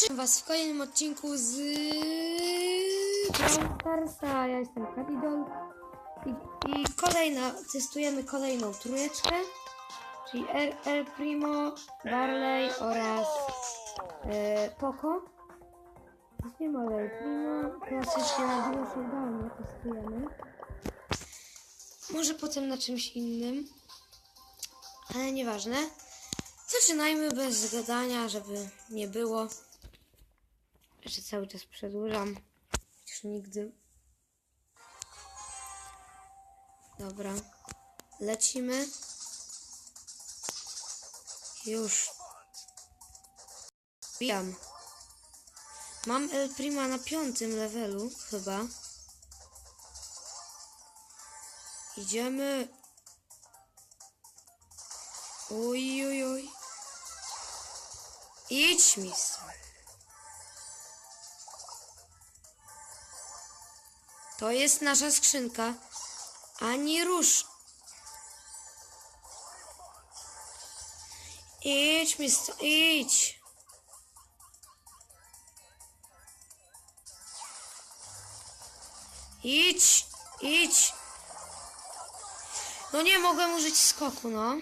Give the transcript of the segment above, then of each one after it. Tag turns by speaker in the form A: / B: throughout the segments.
A: Witam Was w kolejnym odcinku z Brawl Starsa. Ja jestem Kadidol. I, I kolejna, testujemy kolejną trójeczkę. Czyli El, El Primo, Barley oraz e, Poco. Nie ma El Primo. Klasycznie na Showdownie testujemy. Może potem na czymś innym. Ale nieważne. Zaczynajmy bez gadania, żeby nie było, że cały czas przedłużam. Chociaż nigdy. Dobra. Lecimy. Już. Bijam. Mam El Prima na piątym levelu, chyba. Idziemy. Oj, oj, oj. Idź mi To jest nasza skrzynka. Ani rusz. Idź mi stąd. Idź. Idź. Idź. No nie mogłem użyć skoku, no.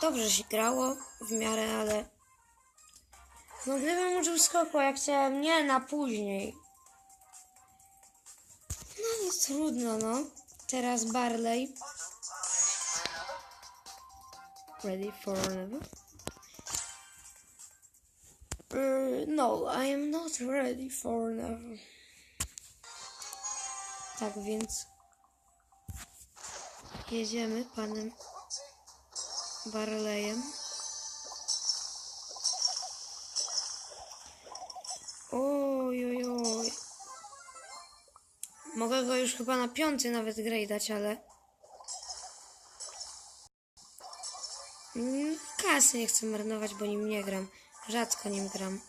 A: Dobrze się grało w miarę, ale... No gdybym użył skoku, jak chciałem, nie na później. No, no trudno, no. Teraz Barley. Ready for another? Uh, no, I am not ready for another. Tak więc... Jedziemy panem Barleyem. Oj, oj, oj. Mogę go już chyba na piąty nawet grey dać, ale... Mm, Kasy nie chcę marnować, bo nim nie gram. Rzadko nim gram.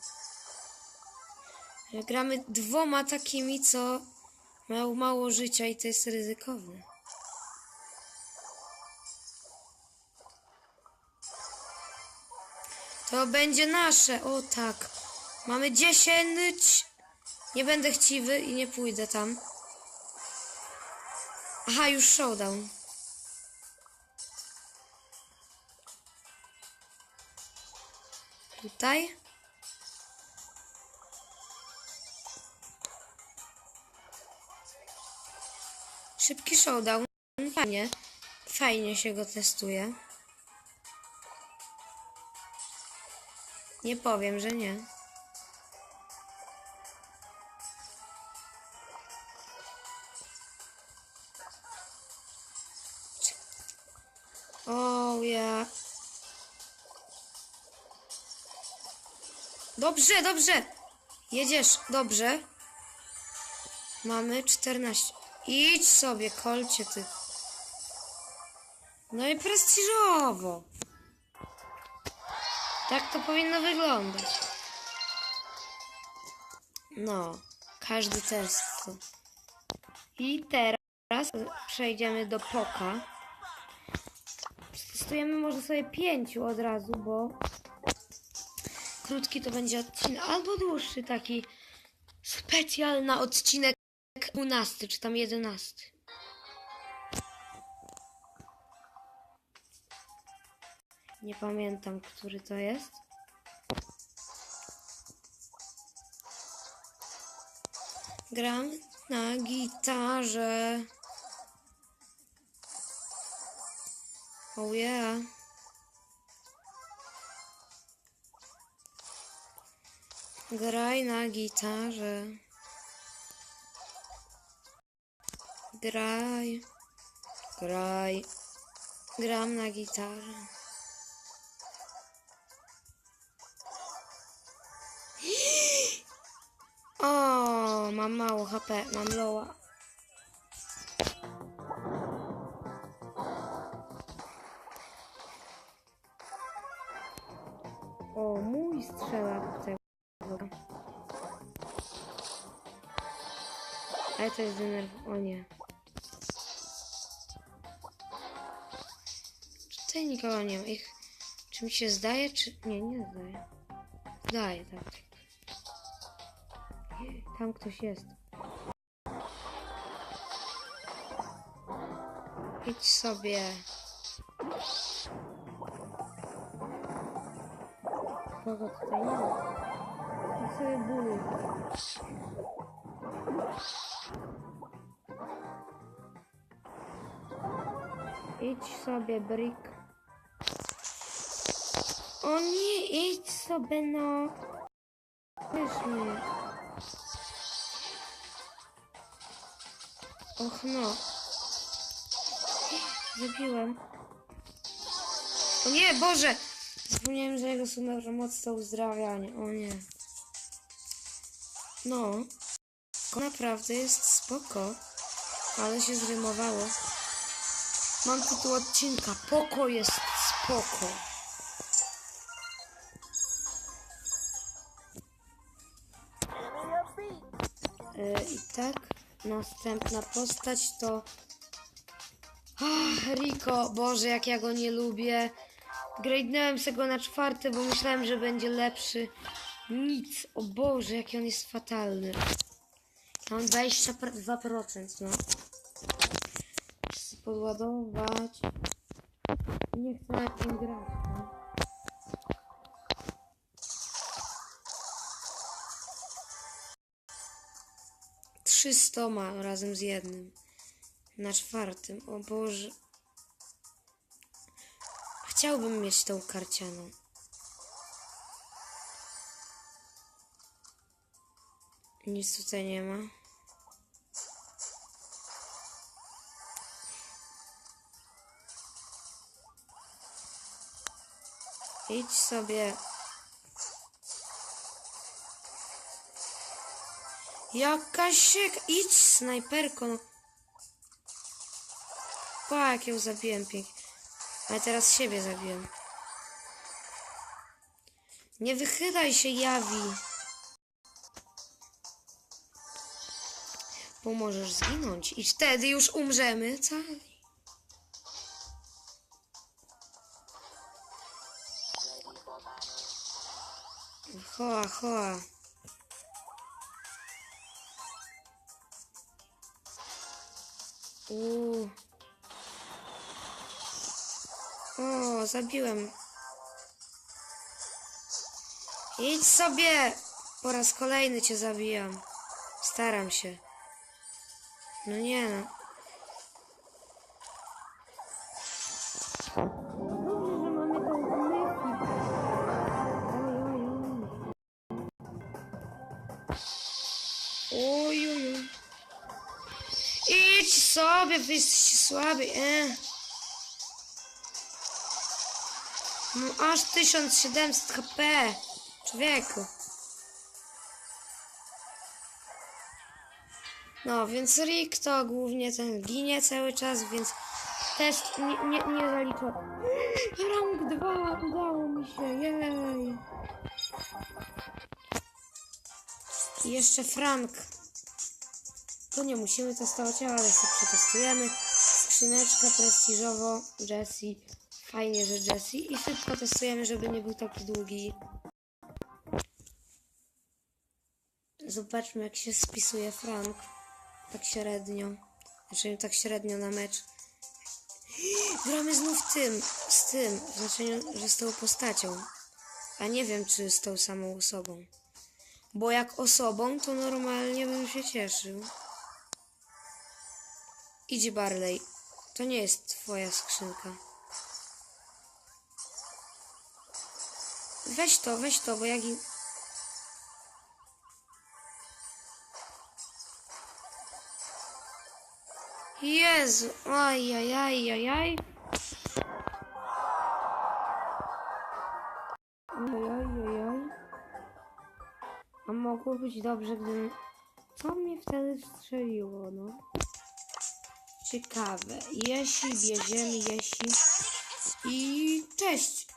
A: Gramy dwoma takimi, co mają mało życia i to jest ryzykowne. To będzie nasze. O tak. Mamy 10. Nie będę chciwy i nie pójdę tam. Aha, już showdown. Tutaj. Szybki showdown. Fajnie. Fajnie się go testuje. Nie powiem, że nie. Dobrze, dobrze. Jedziesz, dobrze. Mamy 14. Idź sobie, kolcie ty. No i prestiżowo. Tak to powinno wyglądać. No, każdy test. I teraz przejdziemy do poka. Testujemy może sobie pięciu od razu, bo krótki to będzie odcinek, albo dłuższy taki specjal na odcinek 12 czy tam 11. Nie pamiętam, który to jest. Gram na gitarze. Oh yeah. Graj na gitarze. Graj. Graj. Gram na gitarze. O, mam mało HP, mam loła. Ale to jest denerw... O nie. Tutaj nikogo nie ma. Ich... Czy mi się zdaje, czy... Nie, nie zdaje. Zdaje, tak. Tam ktoś jest. Idź sobie. Kogo tutaj nie ma? Idź sobie bólu. Idź sobie, Brick. O nie, idź sobie, no. Wiesz mnie. Och no. Zabiłem. O nie, Boże! Zapomniałem, że jego super moc to uzdrawianie. O nie. No. Naprawdę jest spoko. Ale się zrymowało. Mam tytuł odcinka. Poko jest spoko. E, I tak, następna postać to... Ach, Rico, Boże, jak ja go nie lubię. Grade'nąłem sobie go na czwarty, bo myślałem, że będzie lepszy. Nic, o Boże, jaki on jest fatalny. Mam 22%, no. Podładować. Nie chcę na tym grać, no. Trzysta razem z jednym. Na czwartym. O Boże. Chciałbym mieć tą karcianą. Nic tutaj nie ma. Idź sobie. Jakaś się... Idź, snajperko. no. Pa, jak ją zabiłem pięknie. Ale teraz siebie zabiłem. Nie wychylaj się, Jawi. Bo możesz zginąć i wtedy już umrzemy cali. Hoa, hoa. Uuu. O, zabiłem. Idź sobie! Po raz kolejny cię zabijam. Staram się. No nie no. Sobie, wy jesteście słabi, e. No aż 1700 HP. Człowieku. No, więc Rick to głównie ten ginie cały czas, więc test nie, nie, nie zaliczę. Rank 2, udało mi się, jej. I jeszcze Frank. To nie musimy testować, ale sobie przetestujemy. Skrzyneczka prestiżowo, Jessie. Fajnie, że Jessie. I szybko testujemy, żeby nie był taki długi. Zobaczmy, jak się spisuje Frank. Tak średnio. Znaczy, tak średnio na mecz. Gramy znów tym, z tym, w znaczeniu, że z tą postacią. A nie wiem, czy z tą samą osobą. Bo jak osobą, to normalnie bym się cieszył. Idź Barley. To nie jest twoja skrzynka. Weź to, weź to, bo jak... Jezu, oj. A mogło być dobrze, gdybym... Co mnie wtedy strzeliło, no? Ciekawe. Jeśli bierzemy, jeśli... I cześć!